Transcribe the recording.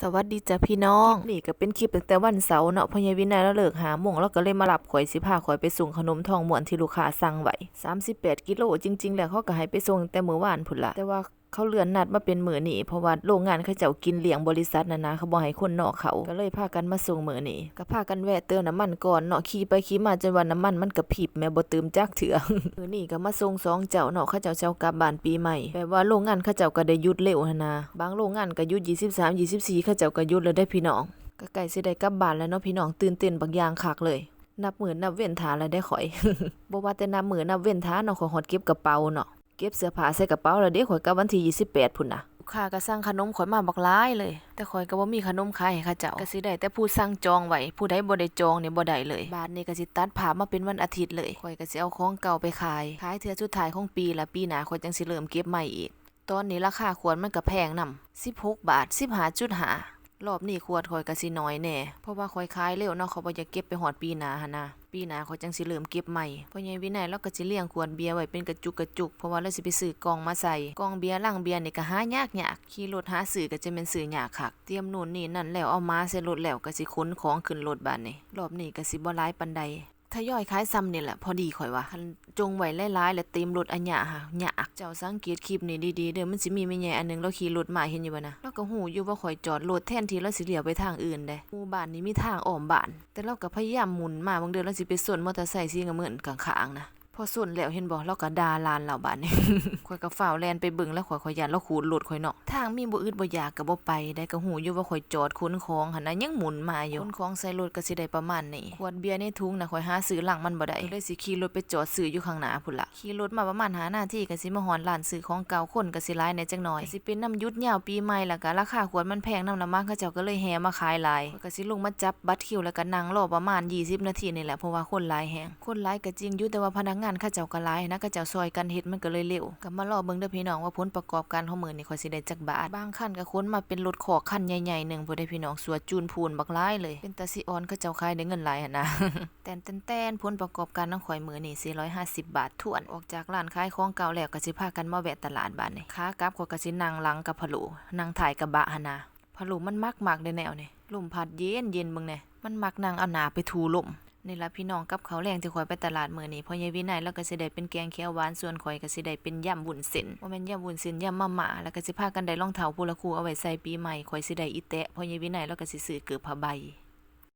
สวัสดีจ้ะพี่น้องนี่ก็เป็นคลิปตั้งแต่วันเสาร์เนาะพญาวินัยแล้วเลิกหาโมงแล้วก็เลยมาหลับข่อยสิพาข่อยไปส่งขนมทองหมวนที่ลูกค้าสั่งไว้38 กิโลจริง ๆ แล้วเขาก็ให้ไปส่งแต่เมื่อวานพุ่นละแต่ว่า เขาเลื่อนนัดมาเป็นมือนี้เพราะว่าโรงงานเขาเจ้ากินเลี้ยงบริษัทนะนะเขาบ่ให้คนนอกเขาก็เลยพากันมาส่งมือนี้ก็พากันแวะเติมน้ำมันก่อนเนาะขี่ไปขี่มาจนว่าน้ำมันมันกระพริบแม่บ่เติมจักเถื่อมือนี้ก็มาส่งสองเจ้าเนาะเขาเจ้าเจ้ากลับบ้านปีใหม่แปลว่าโรงงานเขาเจ้าก็ได้ยุดเร็วนะบางโรงงานก็ยุด23 24เขาเจ้าก็ยุดแล้วได้พี่น้องก็ใกล้สิได้กลับบ้านแล้วเนาะพี่น้องตื่นเต้นบางอย่างคักเลยนับหมือนนับเว้นทาแล้วได้ข่อยบ่ว่าแต่นับหมือนนับเว้นทาเนาะขอยฮอดเก็บกระเป๋าเนาะ ก็บเสื้อผ้าใส่กระเป๋าแล้วเด้ข่อยกลับวันที่28พุ่นน่ะลูกค้าก็สั่งขนมข่อยมาบักหลายเลย แต่ข่อยก็บ่มีขนมขายให้เขาเจ้าก็สิได้แต่ผู้สั่งจองไว้ผู้ใดบ่ได้จองเนี่ยบ่ได้เลย บาทนี้ก็สิตัดภาพมาเป็นวันอาทิตย์เลยข่อยก็สิเอาของเก่าไปขายขายเทื่อสุดท้ายของปีละปีหน้าข่อยจังสิเริ่มเก็บใหม่อีก ตอนนี้ราคาขวดมันก็แพงนำ16 บาท15.5 รอบนี้ขวดข่อยก็สิน้อยแน่เพราะว่าข่อยขายเร็วเนาะเขาบ่อยากเก็บไปหอดปีหน้าหั่นนะปีหน้าข่อยจังสิเริ่มเก็บใหม่เพราะใหญ่วินัยเราก็สิเลี้ยงขวดเบียร์ไว้เป็นกระจุกกระจุกเพราะว่าเราสิไปซื้อกองมาใส่กองเบียร์ลังเบียร์นี่ก็หายากยากขี่รถหาซื้อก็จะเป็นซื้อยากคักเตรียมนู่นนี่นั่นแล้วเอามาใส่รถแล้วก็สิขนของขึ้นรถบัดนี้รอบนี้ก็สิบ่หลายปานใด ทยอยขายซ้ำนี่แหละพอดีข่อยว่าคันจงไว้หลายๆและเต็มรถอันหยะค่ะหยากเจ้าสังเกตคลิปนี่ดีๆเด้อมันสิมีแม่ใหญ่อันหนึงเราขี่รถมาเห็นอยู่บ่นะเราก็หูอยู่ว่าข่อยจอดรถแทนที่เราสิเลี้ยวไปทางอื่นเด้หมู่บ้านนี้มีทางอ้อมบ้านแต่เราก็พยายามหมุนมาบางเดือนเราสิไปส่วนมอเตอร์ไซค์สีเหมือนข้างๆนะ พอส่วนแล้วเห็นบ่เราก็ด่าลานเราบานนี้ข่อยก็ฝ้าวแล่นไปเบิ่งแล้วข่อยข่อยยันเราขูดรถข่อยเนาะทางมีบ่อึดบ่อยากก็บ่ไปได้ก็หูอยู่ว่าข่อยจอดขนของหั่นน่ะยังหมุนมาอยู่ขนของใส่รถก็สิได้ประมาณนี้ขวดเบียร์ในถุงน่ะข่อยหาซื้อหลังมันบ่ได้เลยสิขี่รถไปจอดซื้ออยู่ข้างหน้าพุ่นล่ะขี่รถมาประมาณ5นาทีก็สิมาฮอดร้านซื้อของเก่าคนก็สิหลายในจักหน่อยสิเป็นน้ำยุดยาวปีใหม่ล้วก็ราคาขวดมันแพงนำละมั้งเขาเจ้าก็เลยแห่มาขายหลายก็สิลงมาจับบัตรคิวแล้วก็นั่งรอประมาณ 20 นาทีนี่แหละเพราะว่าคนหลายแฮงคนหลายก็จริงอยู่แต่ว่าพนักงานเขาเจ้าก็หลายนะเขาเจ้าซอยกันเฮ็ดมันก็เลยเร็วก็มารอเบิ่งเด้อพี่น้องว่าผลประกอบการของมื้อนี้ข่อยสิได้จักบาทบางคันก็ขนมาเป็นรถขอกคันใหญ่ๆหนึงพุ่ได้พี่น้องสวดจูนพูนบักหลายเลย เป็นตาสิออนเขาเจ้าขายได้เงินหลายหั่นนะแตนแตนแตนผลประกอบการของข่อยมื้อนี้450 บาทถ้วนออกจากร้านขายของเก่าแล้วก็สิพากันมาแวะตลาดบานนี่ขากลับข่อยก็สินั่งหลังกับพะโลนั่งถ่ายกระบะหั่นนะพะโลมันมักมักๆได้แนวนี่ลมพัดเย็นเย็นเบิ่งแน่มันมักนั่งเอาหน้าไปทูลม นี่ละพี่น้องกับเขาแรงที่ข่อยไปตลาดมื้อนี้พอยายวินัยแล้วก็สิได้เป็นแกงเขียวหวานส่วนข่อยก็สิได้เป็นยำบุญเส้นบ่แม่นยำบุญเส้นยำมาม่าแล้วก็สิพากันได้รองเท้าผู้ละคู่เอาไว้ใส่ปีใหม่ข่อยสิได้อีแตะพอยายวินัยแล้วก็สิซื้อเกือบผ้าใบ